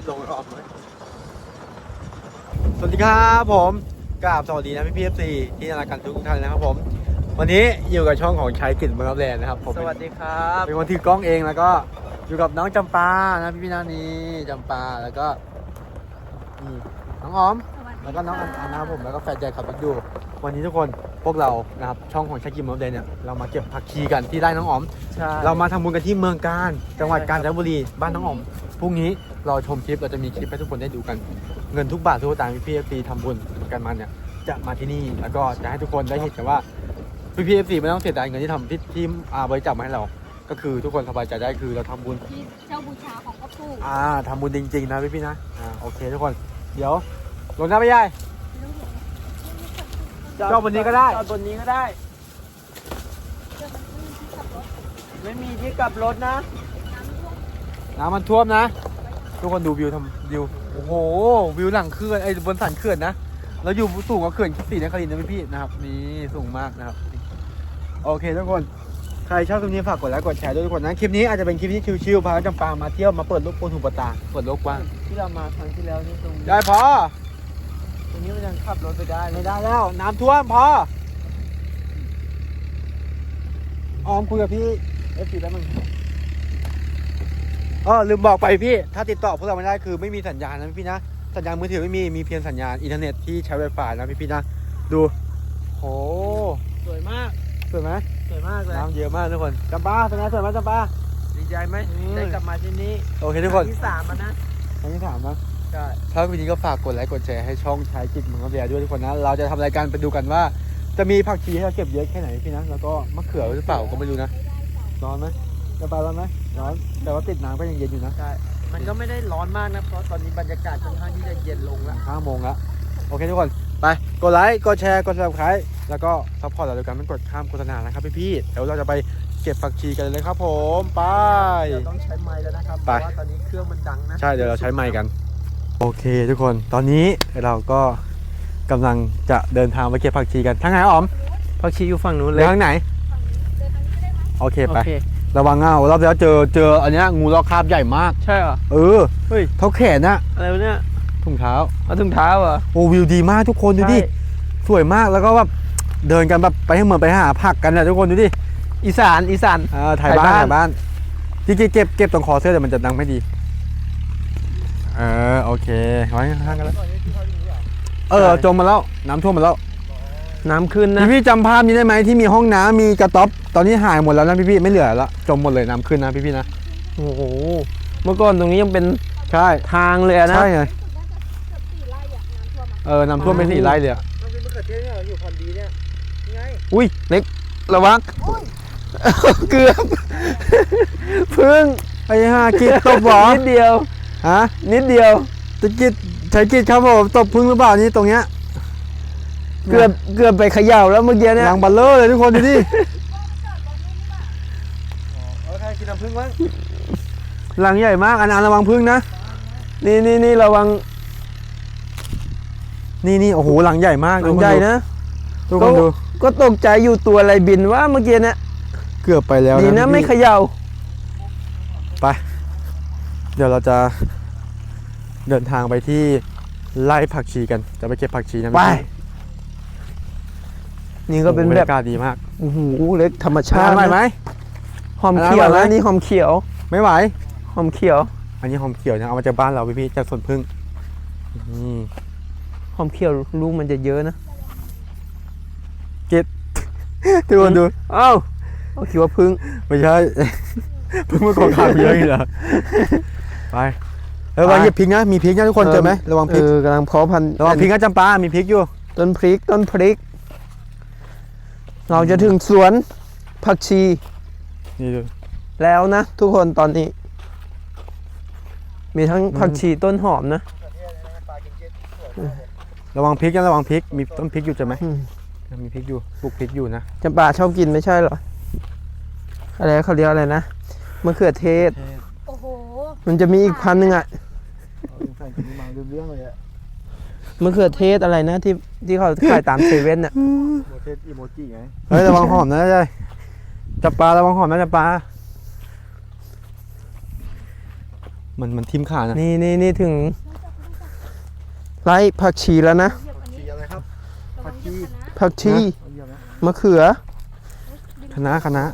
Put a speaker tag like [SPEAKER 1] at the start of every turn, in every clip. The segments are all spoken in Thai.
[SPEAKER 1] ไม่ลงรอบเลยสวัสดีครับผมกราบสวัสดีนะพี่พีเอฟซีที่นารักกันทุกท่านนะครับผม วันนี้อยู่กับช่องของชายกลิ่นเมืองรับแลนด์นะครับผม
[SPEAKER 2] สวัสดีครับ
[SPEAKER 1] เป็นคนถือกล้องเองแล้วก็อยู่กับน้องจำปานะพี่พี่นานีจำปาแล้วก็น้องออม แล้วก็น้องอันอันนะครับผมแล้วก็แฟนใจขับรถดูวันนี้ทุกคนพวกเรานะครับช่องของชากิมมอเดนเนี่ยเรามาเก็บผักชีกันที่ไร่น้องอ๋อม
[SPEAKER 2] ใช่
[SPEAKER 1] เรามาทำบุญกันที่เมืองการ จังหวัดกาญจนบุรีบ้านน้องอ๋อมพรุ่งนี้รอชมคลิปเราจะมีคลิปให้ทุกคนได้ดูกัน เงินทุกบาททุกสตางค์พี่พีเอฟซีทำบุญกันมาเนี่ยจะมาที่นี่แล้วก็จะให้ทุกคนได้เห็นกันว่าพี่พีเอฟซีไม่ต้องเสียดายเงินที่ทำที่ที่อ่าบริจาคมาให้เรา ก็คือทุกคนสบายใจได้คือเราทำบุญ
[SPEAKER 3] ที่เช่าบูชาของพ่อปู่
[SPEAKER 1] อ่าทำบุญจริงๆนะพี่พี่ๆนะอ่าโอเคทุกคน เดี๋ยว ลงน้ำไปยายจอดบนนี้ก็ได้
[SPEAKER 2] จอดบนนี้ก็ได้ ไม่มีที่กลับรถนะ
[SPEAKER 1] น้ำมันท่วมนะ ทุกคนดูวิวทำวิว โอ้โห วิวหลังเขื่อนไอ้ยบนสันเขื่อนนะ เราอยู่สูงกว่าเขื่อนสีนครินทร์นะพี่พี่ๆนะครับ นี่สูงมากนะครับ โอเคทุกคน ใครชอบคลิปนี้ฝากกดไลค์ กดแชร์ด้วยทุกคนนะ คลิปนี้อาจจะเป็นคลิปที่ชิวๆพาจำปามาเที่ยวมาเปิดโลกโปนหูปะตา เปิดโลกกว้าง
[SPEAKER 2] ที่เรามาครั้งที่แล้วนี่ตรงนี้
[SPEAKER 1] ได้พอ
[SPEAKER 2] ตรงนี้มัน ยังขับรถไปได้
[SPEAKER 1] ไม่ได้แล้ว น้ำท่วมพอออมคุยกับพี่เอฟซีแล้วมึงอ๋อลืมบอกไปพี่ ถ้าติดต่อพวกเราไม่ได้คือไม่มีสัญญาณนะพี่นะ สัญญาณมือถือไม่มี มีเพียงสัญญาณอินเทอร์เน็ตที่ใช้ไวไฟนะพี่พี่ๆนะ ดูโห
[SPEAKER 2] สวยมาก
[SPEAKER 1] สวยไหม
[SPEAKER 2] สวยมากเลย
[SPEAKER 1] น้ำเยอะมากทุกคนจำปาเป็นไงสวยไหมจำปา
[SPEAKER 2] ดีใจไหม
[SPEAKER 1] อืม
[SPEAKER 2] ได้กลับมาที่นี่
[SPEAKER 1] โอเคทุกคน
[SPEAKER 2] รั้งที่สามแล้วนะ
[SPEAKER 1] ครั้งที่สามนะ
[SPEAKER 2] ใช่
[SPEAKER 1] ถ้าวันนี้ก็ฝากกดไลค์กดแชร์ให้ช่องชายจิตเมืองกระเบียด้วยทุกคนนะ เราจะทำรายการไปดูกันว่า จะมีผักชีให้เราเก็บเยอะแค่ไหนพี่นะ แล้วก็มะเขือหรือเปล่าก็ไม่รู้นะร้อนไหมจะไปร้อนไหมร้อนแต่ว่าติดน้ำก็ยังเย็นอยู่นะ
[SPEAKER 2] ใช่มันก็ไม่ได้ร้อนมากนะ เพราะตอนนี้บรรยากาศค่อนข้างที่จะเย็นลงแล้ว
[SPEAKER 1] ห้าโมงละโอเคทุกคน ไป กดไลค์ กดแชร์ กด subscribe แล้วก็ซัพพอร์ตเราด้วยกันไม่กดข้ามโฆษณานะครับพี่ๆเดี๋ยวเราจะไปเก็บผักชีกันเลยครับผม ไป
[SPEAKER 2] เดี๋ยวต้องใช้ไม้แล้วนะครับ เพ
[SPEAKER 1] ไป
[SPEAKER 2] ราะว่าตอนนี้เครื่องมันดังนะ
[SPEAKER 1] ใช่ เดี๋ยวเราใช้ไมค์กัน โอเคทุกคนตอนนี้เราก็กำลังจะเดินทางไปเก็บผักชีกันทางไหนอ๋อม
[SPEAKER 2] พักชีอยู่ฝั่งนู้น
[SPEAKER 1] ห
[SPEAKER 2] เล
[SPEAKER 1] รื
[SPEAKER 2] ย
[SPEAKER 1] อทางไหน
[SPEAKER 3] เดินทางนี้ก็ได้ไหม
[SPEAKER 1] โอเค
[SPEAKER 2] โอ
[SPEAKER 1] ไป
[SPEAKER 2] เค
[SPEAKER 1] ระวังเงารอบแล้วเจอเจออันเนี้ยงูลอกคราบใหญ่มาก
[SPEAKER 2] ใช่เหรอ
[SPEAKER 1] เออ
[SPEAKER 2] เฮ้ย
[SPEAKER 1] เท่าแขนนะ
[SPEAKER 2] อะไรวะเนี่ย
[SPEAKER 1] ถุงเท้า
[SPEAKER 2] เอาถุงเท้าเหรอ
[SPEAKER 1] โอ้วิวดีมากทุกคนดูดิ
[SPEAKER 2] ใช่
[SPEAKER 1] สวยมากแล้วก็แบบเดินกันแบบไปให้เหมือนไปหาผักกันนะทุกคนดูดิ
[SPEAKER 2] อีสานอีสาน
[SPEAKER 1] อ่าถ่ายบ้าน
[SPEAKER 2] ถ่ายบ้าน
[SPEAKER 1] ถ่ายบ้านจริงๆเก็บเก็บตรงคอเสื้อแต่มันจะดังไม่ดี เออโอเคไว้ข้างๆกันแล้วเออจมมาแล้ว น้ำท่วมมาแล้ว
[SPEAKER 2] น้ำขึ้นนะ
[SPEAKER 1] พี่พี่ๆจำภาพนี้ได้ไหมที่มีห้องน้ำมีกระต๊อบตอนนี้หายหมดแล้วนะพี่พี่ๆไม่เหลือแล้วจมหมดเลยน้ำขึ้นนะพี่พี่ๆนะ
[SPEAKER 2] โอ้โห เมื่อก่อนตรงนี้ยังเป็น
[SPEAKER 1] ใช่
[SPEAKER 2] ทางเลยอะนะ
[SPEAKER 1] ใช่ไง
[SPEAKER 3] รู้สึกน่าจะเกือบสี่ไร่อะน้ำท่วมอะ
[SPEAKER 1] เออน้ำท่วมไปสี่ไร่เลยอะ
[SPEAKER 2] มันเป็นมะเขือเทศเนี่ยอยู่พอนดีเนี่ยไง
[SPEAKER 1] อุ้ย
[SPEAKER 2] เล็กระวังเกือบพึ่ง
[SPEAKER 1] ไอ้ห่ากิดตบเหรอ
[SPEAKER 2] นิดเดียว
[SPEAKER 1] ฮะ
[SPEAKER 2] นิดเดียว
[SPEAKER 1] ตะกิดใช้กิดครับผมตบพึ่งหรือเปล่านี่ตรงเนี้ย
[SPEAKER 2] เกือบเกือบไปเขย่าแล้วเมื่อกี้เนี่ย
[SPEAKER 1] หลังบัลเลอร์เลยทุกคนดูดิโอเคกินน้ำพึ่งไว้หลังใหญ่มากอันอันระวังพึ่งนะ
[SPEAKER 2] นี่นี่นี่ระวัง
[SPEAKER 1] นี่นี่โอ้โหหลังใหญ่มาก
[SPEAKER 2] หลังใหญ่นะ
[SPEAKER 1] ทุกคนดู
[SPEAKER 2] ก็ตกใจอยู่ตัวอะไรบินว่าเมื่อกี้เนี่ย
[SPEAKER 1] เกือบไปแล้ว
[SPEAKER 2] ดีนะไม่เข
[SPEAKER 1] พี่
[SPEAKER 2] ย่า
[SPEAKER 1] ไป เดี๋ยวเราจะเดินทางไปที่ไร่ผักชีกัน จะไปเก็บผักชีนะ
[SPEAKER 2] ไป
[SPEAKER 1] พี่
[SPEAKER 2] นี่ก็เป็น
[SPEAKER 1] โอ้โห
[SPEAKER 2] แบบ
[SPEAKER 1] รรยากาศดีมาก
[SPEAKER 2] โอ้โหเล็กธรรมชา
[SPEAKER 1] ชา
[SPEAKER 2] ติ
[SPEAKER 1] ไหวไหม
[SPEAKER 2] หอมเขียว
[SPEAKER 1] อร่อยไหม
[SPEAKER 2] นะนี่หอมเขียว
[SPEAKER 1] ไม่ไหว
[SPEAKER 2] หอมเขียว
[SPEAKER 1] อันนี้หอมเขียวนะเอามาจากบ้านเราพี่ๆจากสวนพึ่งนี่
[SPEAKER 2] หอมเขียวลูกมันจะเยอะนะ
[SPEAKER 1] ทุกคนดู
[SPEAKER 2] เอ้าเอาคิดว่าพึ่ง
[SPEAKER 1] ไม่ใช่เพิ่งมาขอข่าวเยอะอีกเหรอ ไปเออระวัง
[SPEAKER 2] ไป
[SPEAKER 1] เหยียบพริกนะมีพริกนะทุกคนเจอไหมระวังพ
[SPEAKER 2] เอ
[SPEAKER 1] ริก
[SPEAKER 2] อกำลังเพาะพันธุ์
[SPEAKER 1] ระวังพริกนะจำปา มีพริกอยู่
[SPEAKER 2] ต้นพริกต้นพริก เราจะถึงสวนผักชี
[SPEAKER 1] นี่ดู
[SPEAKER 2] แล้วนะ ทุกคนตอนนี้ มีทั้งผักชีต้นหอมนะ
[SPEAKER 1] ระวังพริกนะระวังพริกมีต้นพริกอยู่ใช่ไหม
[SPEAKER 2] อืม
[SPEAKER 1] มีพริกอยู่ปลูกพริกอยู่นะ
[SPEAKER 2] จำปาชอบกินไม่ใช่เหรออะไรเขาเรียกอะไรนะมะเขือเทศ
[SPEAKER 3] โอ้โห
[SPEAKER 2] มันจะมีอีกพันธุ์หนึ่งอะ
[SPEAKER 1] ใส่กินมาดูเรื่องเลยอะ
[SPEAKER 2] มะเขือเทศอะไรนะที่ที่เขาขายตามเซเว่นอะ
[SPEAKER 1] โมเทสอีโมจิไงเฮ้ยระวังหอมนะใช่จำปาระวังหอมนะจำปามันมันทิ่มขานะ
[SPEAKER 2] นี่นี่นี่ถึงไร่ผักชีแล้วนะ
[SPEAKER 3] เหยียบอันนี้
[SPEAKER 1] สีอะไรครับ
[SPEAKER 3] ระวังเหยียบคณะ
[SPEAKER 2] ผักชี
[SPEAKER 1] เยี่ยมนะ
[SPEAKER 2] มะเขือ
[SPEAKER 1] คณะคณะ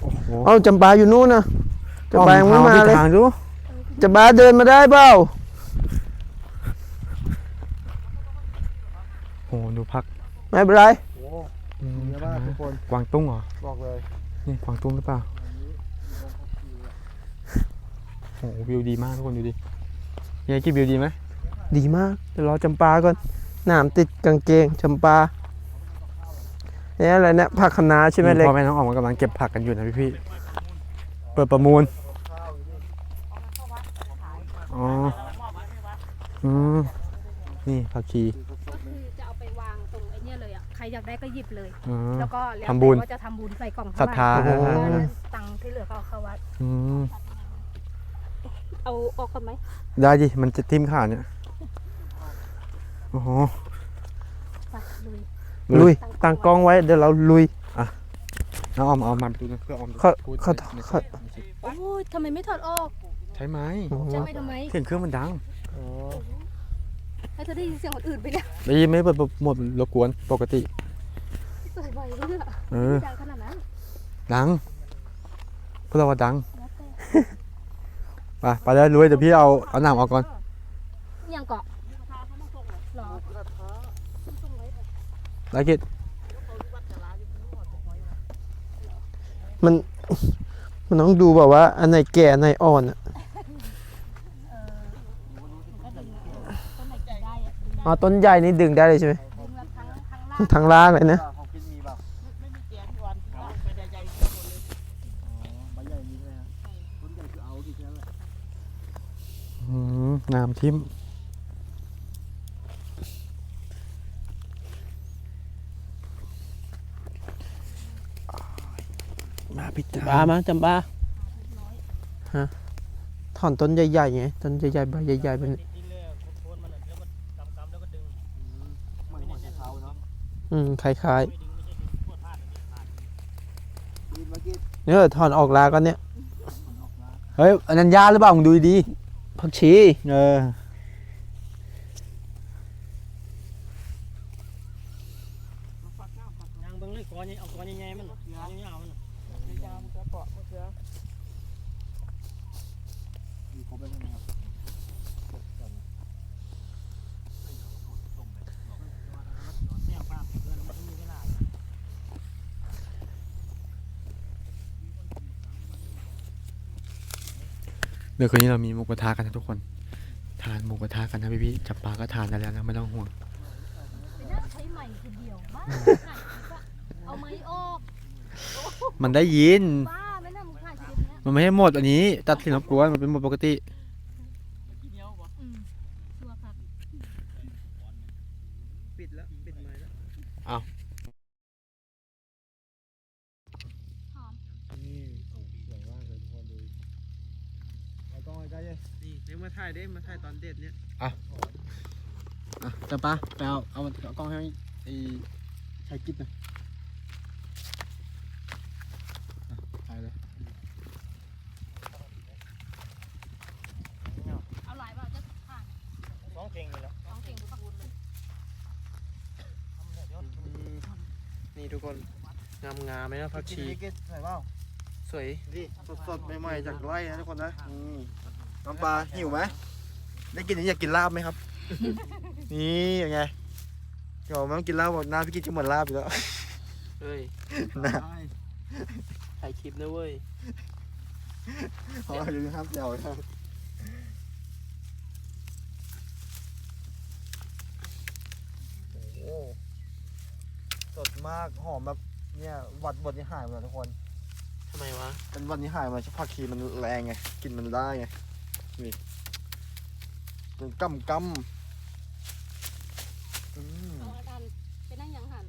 [SPEAKER 1] โอ้โห
[SPEAKER 2] เอาจำปาอยู่นู่นนะจำปายังไม่มาเลย
[SPEAKER 1] ทางดู
[SPEAKER 2] จำปาเดินมาได้เปล่า
[SPEAKER 1] โอ้โหดูพัก
[SPEAKER 2] ไม่เป็นไร
[SPEAKER 4] โอ้
[SPEAKER 1] อืม
[SPEAKER 4] เยอะมากทุกคน
[SPEAKER 1] กวางตุ้งเหรอ
[SPEAKER 4] บอกเลย
[SPEAKER 1] นี่กวางตุ้งหรือเปล่าโอ้โหวิวดีมากทุกคนดูดิยังไงกี่วิวดีไหม
[SPEAKER 2] ดีมากเดี๋ยวรอจำปาก่อนหนามติดกางเกงจำปา เนี่ยอะไรเนี่ยผักคะน้าใช่ไหมเล็ก
[SPEAKER 1] พ่อแม่น้องออกมากำลังเก็บผักกันอยู่นะพี่พี่ๆเปิดประมูลอ๋ออืมนี่ผักชี
[SPEAKER 3] ก็คือจะเอาไปวางตรงไอ้เนี่ยเลยอะใครอยากได้ก็หยิบเลย
[SPEAKER 1] อ๋อ
[SPEAKER 3] แล้วก็แล้ว
[SPEAKER 1] ทำบุญ
[SPEAKER 3] แต่ว่าจะทำบุญใส่กล่อง
[SPEAKER 1] ศรัทธา
[SPEAKER 3] เท่
[SPEAKER 1] อ่า
[SPEAKER 3] ไหร่
[SPEAKER 1] อ่าอ่า
[SPEAKER 3] ตังค์ที่เหลือก็เอาเข้าวัด
[SPEAKER 1] อืม
[SPEAKER 3] เอาออกก่อนไหม
[SPEAKER 1] ได้ดิมันจะทิ่มขาเนี่ยโอ้โห
[SPEAKER 3] ไปลุย
[SPEAKER 2] ลุยตั้งกล้องไว้เดี๋ยวเราลุย
[SPEAKER 1] น้องออมเอามาไปดูนะเพื่อออม
[SPEAKER 2] เขา
[SPEAKER 1] พูด
[SPEAKER 2] เขา
[SPEAKER 1] ใน
[SPEAKER 2] เขา
[SPEAKER 1] ในคลิป
[SPEAKER 3] โอ้ยทำไมไม่ถอดออก
[SPEAKER 1] ใช่ไหม
[SPEAKER 3] จะไปทำไม
[SPEAKER 1] เสียงเครื่องมันดัง
[SPEAKER 4] อ๋อ
[SPEAKER 3] ให้เธอได้ยินเสียงคนอื่นไปเนี่ย
[SPEAKER 1] ได้ยินไหมเปิดหมดรบกวนปกติ
[SPEAKER 3] ใส่ไว้เรื่อย
[SPEAKER 1] เออ
[SPEAKER 3] ดังขนาดนั้น
[SPEAKER 1] ดังพวกเราว่าดัง
[SPEAKER 3] แล้วแต่
[SPEAKER 1] ไปไปเลยลุยเดี๋ยวพี่เอาเอาหนามออกก่อน
[SPEAKER 3] ยังเกาะหรอ
[SPEAKER 1] แล้วกิด
[SPEAKER 2] มัน มันต้องดูแบบว่า อันไหนแก่ อันไหนอ่อนอะ
[SPEAKER 3] เออมันก็ดึงต้นไหนกินได้อะดึง
[SPEAKER 2] อ๋อต้นใหญ่นี่ดึงได้เลยใช่ไหม
[SPEAKER 3] ทาง
[SPEAKER 2] ล่างเลยนะ
[SPEAKER 4] ของกินมีเป
[SPEAKER 1] พิจา
[SPEAKER 2] ปามาจำปาฮะถอนต้นใหญ่ๆไงต้นใหญ่ๆใบใหญ่ๆเป็น
[SPEAKER 4] มันหัวเท้าเนาะ
[SPEAKER 2] อืมคล้าย
[SPEAKER 4] กินมากิน
[SPEAKER 2] ๆเนี่ยถอนออกลาก็เนี่ย
[SPEAKER 1] เฮ้ยอันนั้นยาหรือเปล่ามึงดูดี
[SPEAKER 2] ผักชี
[SPEAKER 1] ๆเออ
[SPEAKER 5] ยางเบิ่งเลยก้อนใหญ่เอาก้อนใหญ่ๆมันยาวๆมัน
[SPEAKER 4] ยามกระ เปาะมะเขือมีครบแล้วใช่ไหมครับ
[SPEAKER 1] เดี๋ยวคืนนี้เรามีหมูกระทะกันนะทุกคน ทานหมูกระทะกันนะพี่พี่ๆจับปลาก็ทานได้แล้วนะไม่ต้องห่วง
[SPEAKER 3] ไปนั่งใช้ใหม่คนเดียวบ้าเอาไม้ออก
[SPEAKER 1] มันได้ยิน
[SPEAKER 3] บ้า มัน
[SPEAKER 1] ไม่ให้หมดอันนี้ ตัดสินรบกวนมันเป็นหมดปกติ
[SPEAKER 3] อืมชัวร์ครับ
[SPEAKER 4] ปิดแล้วปิดไม้แล้ว
[SPEAKER 3] หอม
[SPEAKER 4] นี่โอ้สวยมากเลยทุกคนดูเอากล้องใกล้ๆเลยนี่เดี๋ยวมาถ่ายได้มาถ่ายตอนเด็ดเนี่ย
[SPEAKER 1] อะจับปลาไปเอาเอาเอากล้องให้ไอ้ชายกิ๊ดหนะถ่ายเลย
[SPEAKER 3] เอาหลายบาทจะผ่าน
[SPEAKER 5] สองเก่งนี่แหละ
[SPEAKER 3] สองเก่งหรือปูนเลย
[SPEAKER 2] นี่ทุกคนงามงามไหมนะผักชี
[SPEAKER 4] กินกินใส่เปล่า
[SPEAKER 2] สวย
[SPEAKER 4] นี่สดๆใหม่ๆจากไร่นะทุกคนนะน้ำปลาหิวไหมได้กินอย่างนี้อยากกินลาบไหมครับ นี่ยังไงเดี๋ยวไม่ต้องกินลาบบอกหน้าพี่กินจะเหมือนลาบอยู่แล้ว
[SPEAKER 2] เฮ้ย
[SPEAKER 4] นะ
[SPEAKER 2] ถ่ายคลิปนะเว้ย
[SPEAKER 4] อ๋อเดี๋ยวห้ามแซวนะโสดมากหอมแบบเนี่ยหวัดบดนี่หายหมดเลยทุกคน
[SPEAKER 2] ทำไมวะ
[SPEAKER 4] เป็นวันนี้หายมาผักชีมันแรงไงกลินมันได้ไงนี่เป็นกำกำอืม
[SPEAKER 3] เอาอาจารย์ไปนั่งยังหัน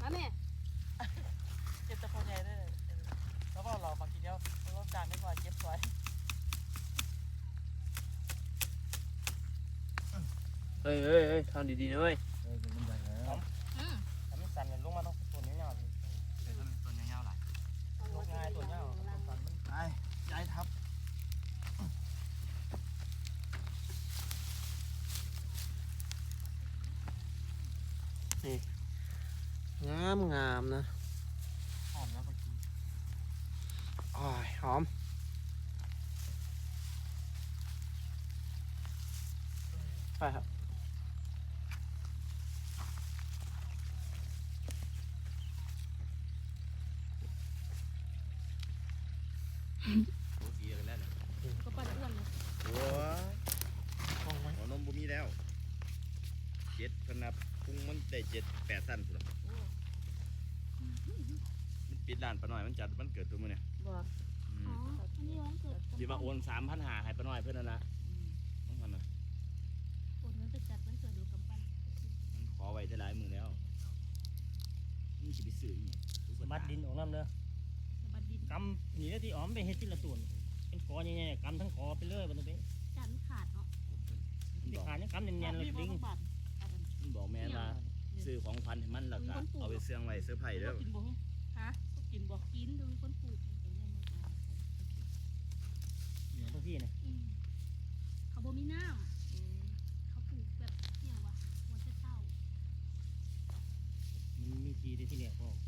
[SPEAKER 3] มาแม่
[SPEAKER 5] เจ็บแต่คนใหญ่ได้แล้วก็เราบางทีเดียวเราจานไม่พอเจ็บไว้
[SPEAKER 2] เฮ้ยเฮ้ยเฮ้ยทำดีๆนะเว้ยา
[SPEAKER 4] ต้อ
[SPEAKER 5] งตัวเงี้ยเดี๋ยวถ้ามันตัวเงี้ยวไหลลงง่ายตัวเงี้
[SPEAKER 3] ยว
[SPEAKER 5] สันมัน
[SPEAKER 4] ไปย้ายทับนี่
[SPEAKER 2] งามงามนะ
[SPEAKER 1] หอมแล้วเมื่อกี้
[SPEAKER 2] อ๋อหอมไปครับ
[SPEAKER 6] โอ้สีอะไรแล้วเนี่ย
[SPEAKER 3] ก็ปั้นเอื้อนเลย
[SPEAKER 6] โอ้หัวนมบ่มีแล้วเจ็ดพนับพุงมันได้เจ็ดแปดสั้นพุ่นล่ะมันปิดร้านปะหน่อยมันจัดมันเกิดตัวมันเนี่ย
[SPEAKER 3] บ่
[SPEAKER 6] อื
[SPEAKER 3] อ๋อ
[SPEAKER 6] ม
[SPEAKER 3] อันนี้วันเกิด
[SPEAKER 6] ดีว่าโอนสามพันหาให้ปะหน่อยเพื่อนนั่นละต้องมันนะ
[SPEAKER 3] โอนเงินไปจัดวันเกิดดูกำปั้น
[SPEAKER 6] มันขอไว้ได้หลายมือแล้วนี่สิไปซื้ออีก
[SPEAKER 5] สมัดดินออกน้ำเด้อ
[SPEAKER 3] สบัดดิน
[SPEAKER 5] กำนี่ที่อ๋อมไปเฮ็ดที่ละส่วนเป็นกอใหญ่ๆกำทั้งกอไปเลยบัดนี้ไป
[SPEAKER 3] จันขาดเนาะ
[SPEAKER 5] ที่ขาดยังกำเนียนๆเลยลิง
[SPEAKER 6] มันบอกแม่ว่าซื้อของพันให้มันแล้วก็เอาไปเสื่องไว้เสื้อร์ไผ่เด้อ
[SPEAKER 5] กินบ่
[SPEAKER 3] ฮะกินบอกกินดูมีคนปลูก
[SPEAKER 5] เหนือทั้งที่เนี่ย
[SPEAKER 3] อืมเขาบ่มีน้ำเขาปลูกแบบเนี่ยว่ะหัวเช่า
[SPEAKER 5] มันมีทีที่เนี่ยพ่ออ่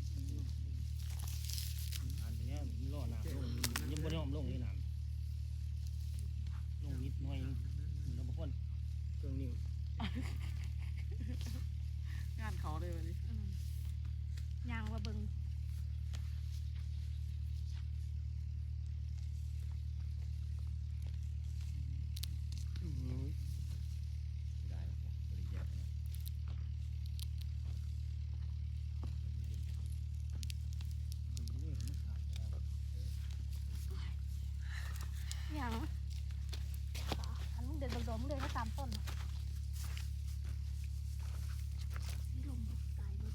[SPEAKER 5] มึงเดิน
[SPEAKER 3] โดนๆมึงเดินก็ตามต้นนี่ลงตายเลย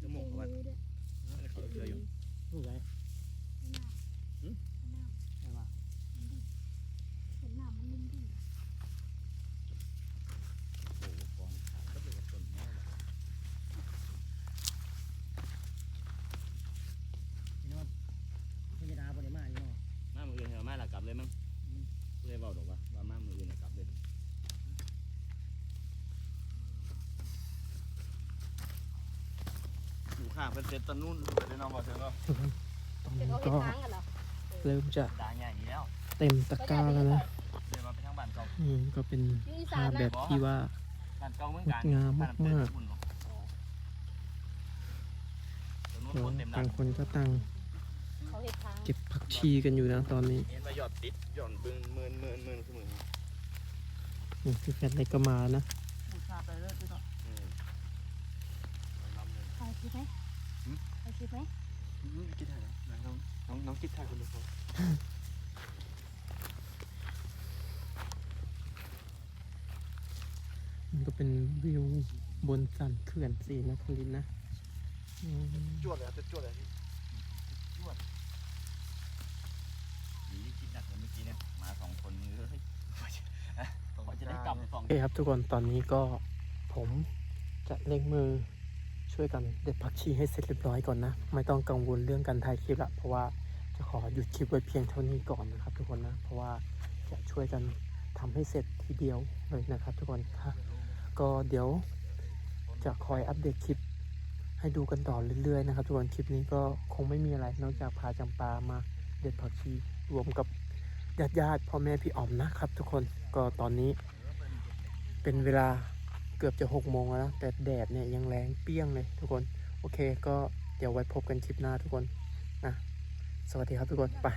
[SPEAKER 6] จมูกเขาว่า
[SPEAKER 3] เด้วย
[SPEAKER 6] เขาเชื่ออยู่
[SPEAKER 5] นี่ไง
[SPEAKER 3] ไม่น่า
[SPEAKER 6] หืม
[SPEAKER 3] ไม่น่า
[SPEAKER 5] ใช่ป่ะ
[SPEAKER 3] มันดิเห็นหน้ามันนิ่งดิ
[SPEAKER 6] โอ้โหก่อนขาดก็เป็นกระต้นแม่เลย
[SPEAKER 5] พี่น้องพี่ดาบ่ได้มาอยู่เนาะ
[SPEAKER 6] มามืออื่นเหรอมาและกลับเลยมั้งเลยบอกดอกว่า เป็นเซตตะนุ่นไปได้น้องบอกเถอะเนาะ
[SPEAKER 2] ตอน
[SPEAKER 3] เป็น
[SPEAKER 2] นี้
[SPEAKER 3] เขาเห็น
[SPEAKER 2] ก็
[SPEAKER 3] ทางกันเหรอ
[SPEAKER 2] เริ่มจะ
[SPEAKER 6] ด่างใหญ่อย่างนี้แล้ว
[SPEAKER 2] เต็มตะกร้าแล้วนะ
[SPEAKER 6] เดินมาไปทางบ้านเก่า
[SPEAKER 2] อืมก็เป็น
[SPEAKER 3] อยู่อี
[SPEAKER 2] ภา
[SPEAKER 3] สาน
[SPEAKER 2] พ
[SPEAKER 3] นะ
[SPEAKER 2] แบบที่ว่า
[SPEAKER 6] บ้านเก่าเมืองการ
[SPEAKER 2] งามมากๆ
[SPEAKER 6] บ้นเพื่อนญี่ปุ่นเนาะตรงนู้น
[SPEAKER 2] เดี๋ยว
[SPEAKER 6] คนเต็ม
[SPEAKER 2] ต่าง
[SPEAKER 6] น้ำ
[SPEAKER 2] คนก็ต่าง
[SPEAKER 3] เขาเห็นทาง
[SPEAKER 2] เก็บผักชีกันอยู่นะตอนนี้
[SPEAKER 6] เห็นว่ายอดติดยอดบึงหมื่นหมื่นหมื่นคือหมื่น
[SPEAKER 2] นี่พี่แฟนเล็กก็มานะ
[SPEAKER 7] บูชาไปเลยพี่เนาะ
[SPEAKER 6] อืมลำหนึ่ง
[SPEAKER 3] ใครคิดไหม ใครคิดไหม
[SPEAKER 1] คิดถ่ายนะน้องน้องน้องคิดถ่ายคนเดียวพอ
[SPEAKER 2] มันก็เป็นวิวบนสันเขื่อนสีนครินทร์นะอืม
[SPEAKER 4] จวดเลยครับจะจวดเลยพี่
[SPEAKER 6] ดีที่คิดหนักเหมือนเมื่อกี้เนี่ยมาสองคนมือเฮ้ยกว่าจะได้กลับสอง
[SPEAKER 2] โอเคครับทุกคนตอนนี้ก็ผมจะเร่งมือ ช่วยกันเด็ดผักชีให้เสร็จเรียบร้อยก่อนนะ ไม่ต้องกังวลเรื่องการถ่ายคลิปละเพราะว่าจะขอหยุดคลิปไว้เพียงเท่านี้ก่อนนะครับ ทุกคนนะ เพราะว่าจะช่วยกันทำให้เสร็จทีเดียวเลยนะครับ ทุกคนค่ะก็เดี๋ยวจะคอยอัปเดตคลิปให้ดูกันต่อเรื่อยๆนะครับ ทุกคนคลิปนี้ก็คงไม่มีอะไร นอกจากพาจำปามาเด็ดผักชีรวมกับญาติญาติๆพ่อแม่พี่อ๋อมนะครับ ทุกคนก็ตอนนี้เป็นเวลา เกือบจะหกโมงแล้วนะแต่แดดเนี่ยยังแรงเปี้ยงเลยทุกคน โอเคก็เดี๋ยวไว้พบกันคลิปหน้าทุกคนนะสวัสดีครับทุกคนไป